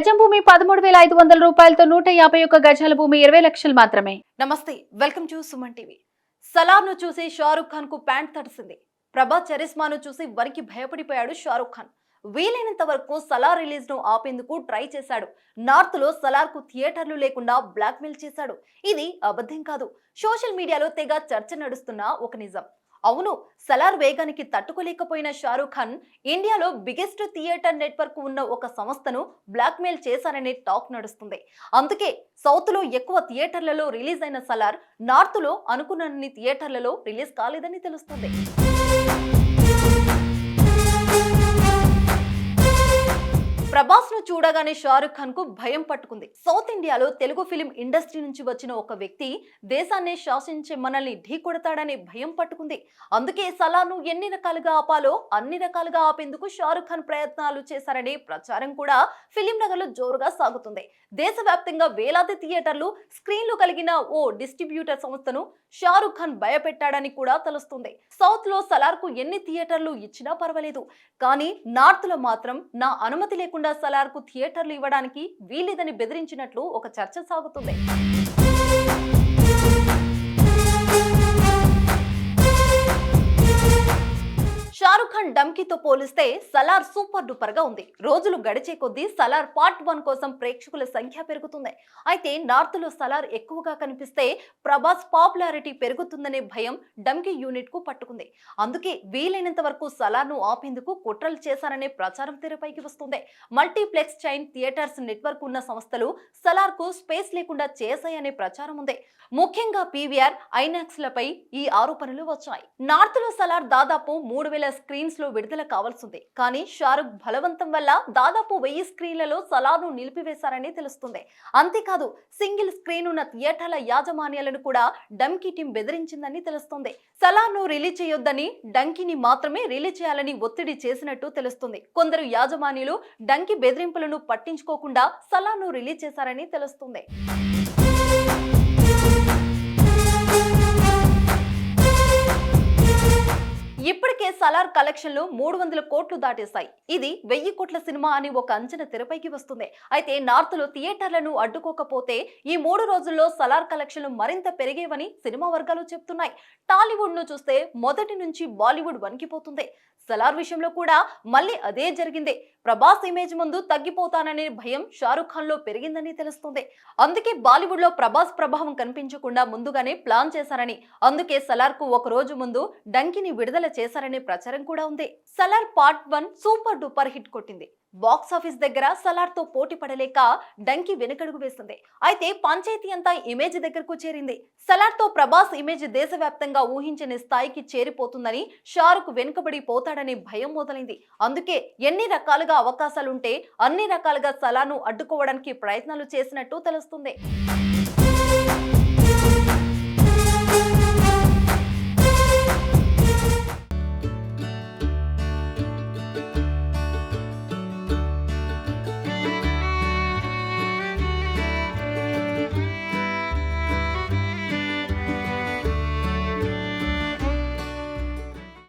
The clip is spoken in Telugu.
గజం భూమి పదమూడు వేల ఐదు వందల రూపాయలతో నూట యాభై ఒక్క గజాల భూమి ఇరవై లక్షలు మాత్రమే. నమస్తే వెల్కమ్ టు సుమన్ టీవీ. సలార్ను చూసి షారుఖ్ ఖాన్కు ప్యాంట్ తడిసింది. ప్రభాస్ చరిస్మాను చూసి వరికి భయపడిపోయాడు షారుఖ్ ఖాన్. వీలైనంత వరకు సలార్ రిలీజ్ను ఆపేందుకు ట్రై చేశాడు. నార్త్లో సలార్కు థియేటర్లు లేకుండా బ్లాక్మెయిల్ చేశాడు. ఇది అబద్ధం కాదు. సోషల్ మీడియాలో తెగ చర్చ నడుస్తున్న ఒక నిజం. అవును సలార్ వేగానికి తట్టుకోలేకపోయిన షారూఖ్ ఖాన్ ఇండియాలో బిగ్గెస్ట్ థియేటర్ నెట్వర్క్ ఉన్న ఒక సంస్థను బ్లాక్మెయిల్ చేశారనే టాక్ నడుస్తుంది. అందుకే సౌత్లో ఎక్కువ థియేటర్లలో రిలీజ్ అయిన సలార్ నార్త్లో అనుకున్న అనుకున్నన్ని థియేటర్లలో రిలీజ్ కాలేదని తెలుస్తుంది. ను చూడగానే షారుఖ్ ఖాన్కు భయం పట్టుకుంది. సౌత్ ఇండియాలో తెలుగు ఫిలిం ఇండస్ట్రీ నుంచి వచ్చిన ఒక వ్యక్తి దేశాన్ని శాసించే మనల్ని ఢీ కొడతాడనే భయం పట్టుకుంది. అందుకే సలాను ఎన్ని రకాలుగా ఆపాలో అన్ని రకాలుగా ఆపేందుకు షారుఖ్ ఖాన్ ప్రయత్నాలు చేశారనే ప్రచారం కూడా ఫిలిం నగర్లో జోరుగా సాగుతుంది. దేశవ్యాప్తంగా వేలాది థియేటర్లు స్క్రీన్లు కలిగిన ఓ డిస్ట్రిబ్యూటర్ సంస్థను షారుఖ్ ఖాన్ భయపెట్టాడని కూడా తెలుస్తుంది. సౌత్లో సలార్కు ఎన్ని థియేటర్లు ఇచ్చినా పర్వాలేదు. కానీ నార్త్లో మాత్రం నా అనుమతి లేకుండా సలార్ వరకు థియేటర్లు ఇవ్వడానికి వీలిదని బెదిరించినట్లు ఒక చర్చ సాగుతుంది. డంకీతో పోలిస్తే సలార్ సూపర్ డూపర్గా ఉంది. రోజులు గడిచే కొద్దీ సలార్ పార్ట్ వన్ కోసం ప్రేక్షకుల సంఖ్య పెరుగుతుంది. అయితే నార్త్లో సలార్ ఎక్కువగా కనిపిస్తే ప్రభాస్ పాపులారిటీ పెరుగుతుందనే భయం డంకీ యూనిట్కు పట్టుకుంది. అందుకే వీలైనంత వరకు సలార్ను ఆపేందుకు కుట్రలు చేశారనే ప్రచారం తెరపైకి వస్తుంది. మల్టీప్లెక్స్ చైన్ థియేటర్స్ నెట్వర్క్ ఉన్న సంస్థలు సలార్కు స్పేస్ లేకుండా చేశాయనే ప్రచారం ఉంది. ముఖ్యంగా పీవీఆర్ ఐనాక్స్ లపై ఈ ఆరోపణలు వచ్చాయి. నార్త్లో సలార్ దాదాపు మూడు వేల స్క్రీన్స్లో విడుదల కావాల్సింది. కానీ షారుఖ్ బలవంతం వల్ల దాదాపు వెయ్యి స్క్రీన్లలో సలాను నిలిపివేశారని తెలుస్తుంది. అంతేకాదు సింగిల్ స్క్రీన్ ఉన్న థియేటర్ల యాజమాన్యాలను కూడా డంకీ టీం బెదిరించిందని తెలుస్తుంది. సలార్ను రిలీజ్ చేయొద్దని డంకీని మాత్రమే రిలీజ్ చేయాలని ఒత్తిడి చేసినట్టు తెలుస్తుంది. కొందరు యాజమాన్యులు డంకీ బెదిరింపులను పట్టించుకోకుండా సలాను రిలీజ్ చేశారని తెలుస్తుంది. సలార్ కలెక్షన్లు మూడు వందల కోట్లు దాటేశాయి. ఇది వెయ్యి కోట్ల సినిమా అని ఒక అంచనా తెరపైకి వస్తుంది. అయితే నార్త్లో థియేటర్లను అడ్డుకోకపోతే ఈ మూడు రోజుల్లో సలార్ కలెక్షన్లు మరింత పెరిగేవని సినిమా వర్గాలు చెప్తున్నాయి. టాలీవుడ్ను చూస్తే మొదటి నుంచి బాలీవుడ్ వణికిపోతుంది. సలార్ విషయంలో కూడా మళ్ళీ అదే జరిగింది. ప్రభాస్ ఇమేజ్ ముందు తగ్గిపోతాననే భయం షారుఖ్ ఖాన్లో పెరిగిందని తెలుస్తుంది. అందుకే బాలీవుడ్లో ప్రభాస్ ప్రభావం కనిపించకుండా ముందుగానే ప్లాన్ చేశారని అందుకే సలార్కు ఒక రోజు ముందు డంకిని విడుదల చేశారనే ప్రచారం కూడా ఉంది. Salaar part one super duper hit కొట్టింది. బాక్స్ ఆఫీస్ దగ్గర సలార్తో పోటీ పడలేక డంకి వెనుకడుగు వేసింది. అయితే పంచాయతీ అంతా ఇమేజ్ దగ్గరకు చేరింది. సలార్తో ప్రభాస్ ఇమేజ్ దేశవ్యాప్తంగా ఊహించని స్థాయికి చేరిపోతుందని షారుఖ్ వెనుకబడి పోతాడనే భయం మొదలైంది. అందుకే ఎన్ని రకాలుగా అవకాశాలుంటే అన్ని రకాలుగా సలార్ను అడ్డుకోవడానికి ప్రయత్నాలు చేసినట్టు తెలుస్తుంది.